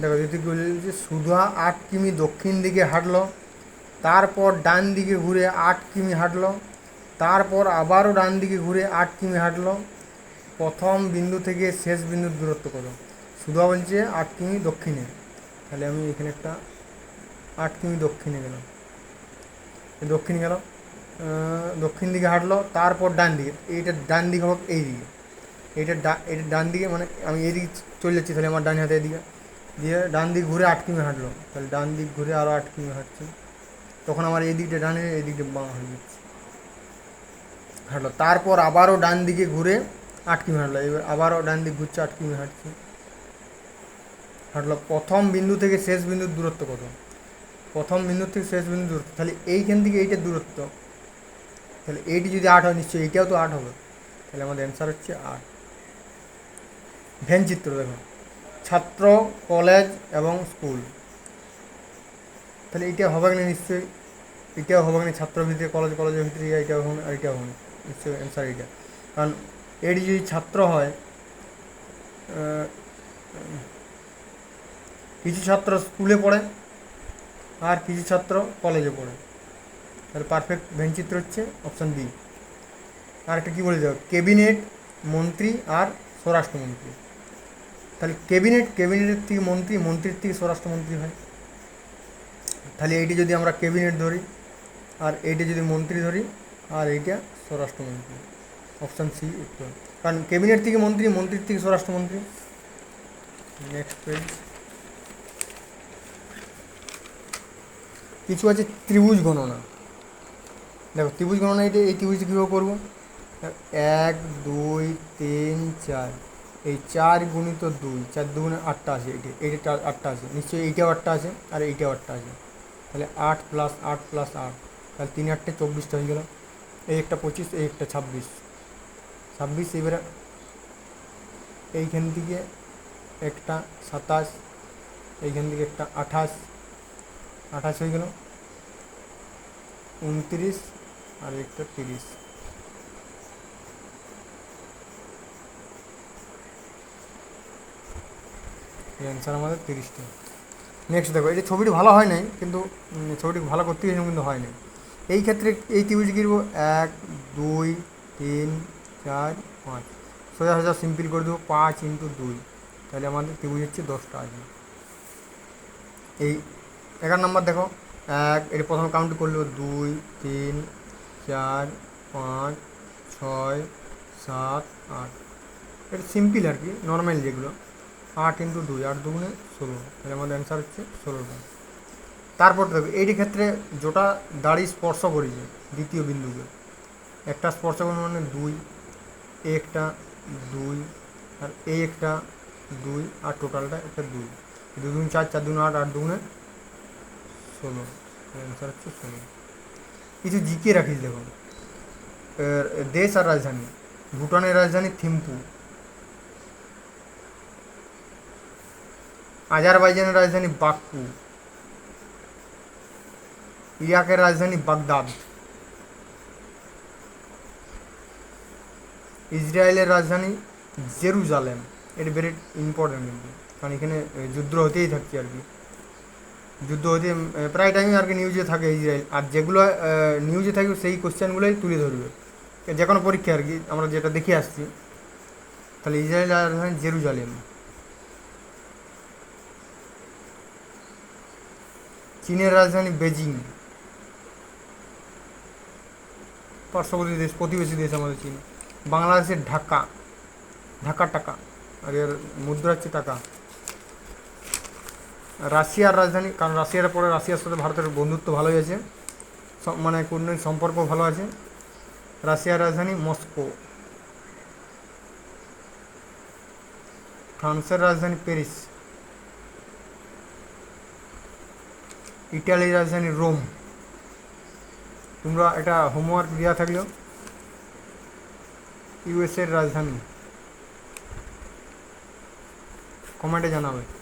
দেখো, যদি বলছে সুধা আট কিমি দক্ষিণ দিকে হাঁটলো, তারপর ডান দিকে ঘুরে আট কিমি হাঁটলো, তারপর আবারও ডান দিকে ঘুরে আট কিমি হাঁটলো, প্রথম বিন্দু থেকে শেষ বিন্দুর দূরত্ব কত? সুধা বলছে আট কিমি দক্ষিণে। তাহলে আমি এখানে একটা আট কিমি দক্ষিণে গেলাম। দক্ষিণে গেল দক্ষিণ দিকে হাঁটলো, তারপর ডান দিকে। এইটা ডান দিকে হোক, এই দিকে। এইটা ডা- এটা ডান দিকে মানে আমি এদিকে চলে যাচ্ছি, তাহলে আমার ডান হাতে এদিকে দিয়ে ডান দিক ঘুরে আট কিমি হাঁটলো। তাহলে ডান দিক ঘুরে আরও আট কিমি হাঁটছে। তখন আমার এই দিকটা ডানে, এই বাঁ হয়ে যাচ্ছে হাঁটলো। তারপর আবারও ডান দিকে ঘুরে আট কিমি হাঁটলো। এবার আবারও ডান দিক ঘুরছে আট কিমি হাঁটছে। হাঁটলো। প্রথম বিন্দু থেকে শেষ বিন্দুর দূরত্ব কত? প্রথম বিন্দু থেকে শেষ বিন্দু দূরত্ব। তাহলে এইখান থেকে এইটার দূরত্ব। তাহলে এইটি যদি আট হয়, নিশ্চয়ই এইটাও তো আট হবে। তাহলে আমাদের অ্যান্সার হচ্ছে আট। ভ্যান চিত্র দেখো। ছাত্র, কলেজ এবং স্কুল। তাহলে এটা হবে না নিশ্চয়ই? এটাও হবে না ছাত্র ভিতরে কলেজ, কলেজের ভিতরে এইটাও হবে আর এটাও হবে নিশ্চয়ই অ্যান্সার এইটা। কারণ এটি যদি ছাত্র হয় কিছু ছাত্র স্কুলে পড়ে আর কিছু ছাত্র কলেজে পড়ে। তাহলে পারফেক্ট ভেনচিত্র হচ্ছে অপশান বি আর একটা কী বলে দেবো? ক্যাবিনেট মন্ত্রী আর স্বরাষ্ট্রমন্ত্রী। তাহলে ক্যাবিনেট, ক্যাবিনেটের থেকে মন্ত্রী, মন্ত্রীর থেকে স্বরাষ্ট্রমন্ত্রী হয়। তাহলে এইটি যদি আমরা ক্যাবিনেট ধরি, আর এইটা যদি মন্ত্রী ধরি, আর এইটা স্বরাষ্ট্রমন্ত্রী। অপশান সি, উত্তর। কারণ ক্যাবিনেট থেকে মন্ত্রী, মন্ত্রীর থেকে স্বরাষ্ট্রমন্ত্রী। নেক্সট পেজ কিছু আছে ত্রিভুজ গণনা। দেখো, ত্রিভুজ গণনা এই ত্রিভুজ কীভাবে করব? এক, দুই, তিন, চার। এই চার গুণিত দুই, চার দুগুণে আটটা আছে এটি এইটা আটটা আছে, নিশ্চয়ই এইটাও আটটা আছে আর এইটাও আটটা আছে। তাহলে আট প্লাস আট প্লাস আট, তাহলে তিন আটটা চব্বিশটা হয়ে গেল। এই একটা পঁচিশ, এই একটা ছাব্বিশ। ছাব্বিশ এবারে এইখান থেকে একটা সাতাশ, এইখান থেকে একটা আঠাশ আঠাশ হয়ে গেল। উনত্রিশ আর একটা তিরিশ। অ্যান্সার আমাদের তিরিশটা। নেক্সট দেখো, এই যে ছবিটি ভালো হয় নাই, কিন্তু ছবিটি ভালো করতে গেছিলাম কিন্তু হয় নাই। এই ক্ষেত্রে এই ত্রিভুজ কিনব এক, দুই, তিন, চার, পাঁচ। সোজা সোজা সিম্পল করে দেবো, পাঁচ ইন্টু দুই। তাহলে আমাদের ত্রিভুজ হচ্ছে দশটা আছে এই এগারো নম্বর দেখো, এক, এটা প্রথম কাউন্ট করল, দুই, তিন, চার, পাঁচ, ছয়, সাত, আট। এটা সিম্পল আর কি নর্মাল যেগুলো। আট ইন্টু দুই, আট দুগুণে ষোলো। তাহলে আমাদের অ্যান্সার হচ্ছে ষোলোটা তারপর দেখো, এইটি ক্ষেত্রে যেটা দাড়ি স্পর্শ করেছে দ্বিতীয় বিন্দুকে। একটা স্পর্শ করে মানে দুই একটা দুই, আর এই একটা দুই, আর টোটালটা একটা দুই। দুই দুগুণ চার চার দুগুণ আট আট দুগুণে ষোলো। অ্যান্সার হচ্ছে ষোলো। কিছু জিকে রাখিস দেখো। দেশ আর রাজধানী, ভুটানের রাজধানী থিম্পু। আজারবাইজানের রাজধানী বাক্কু। ইরাকের রাজধানী বাগদাদ। ইসরায়েলের রাজধানী জেরুজালেম। এটা ভেরি ইম্পর্টেন্ট কিন্তু কারণ এখানে যুদ্ধ হতেই থাকছে আর কি। যুদ্ধ হতে প্রায় টাইমে আর কি নিউজে থাকে ইসরায়েল। আর যেগুলো নিউজে থাকবে সেই কোশ্চেনগুলোই তুলে ধরবে। যে কোনো পরীক্ষা আর কি, আমরা যেটা দেখে আসছি। তাহলে ইসরায়েলের রাজধানী জেরুজালেম। চীনের রাজধানী বেজিং। পার্শ্ববর্তী দেশ, প্রতিবেশী দেশ আমাদের চীন। বাংলাদেশের ঢাকা। ঢাকা টাকা। আর এর মুদ্রা হচ্ছে টাকা। রাশিয়ার রাজধানী, কারণ রাশিয়ার পরে রাশিয়ার সাথে ভারতের বন্ধুত্ব ভালোই আছে। মানে কূটনৈতিক সম্পর্ক ভালো আছে। রাশিয়ার রাজধানী মস্কো। ফ্রান্সের রাজধানী প্যারিস। ইটালির রাজধানী রোম। তোমরা এটা হোমওয়ার্ক দেওয়া থাকলেও ইউএসএর রাজধানী। কমেন্টে জানাবে।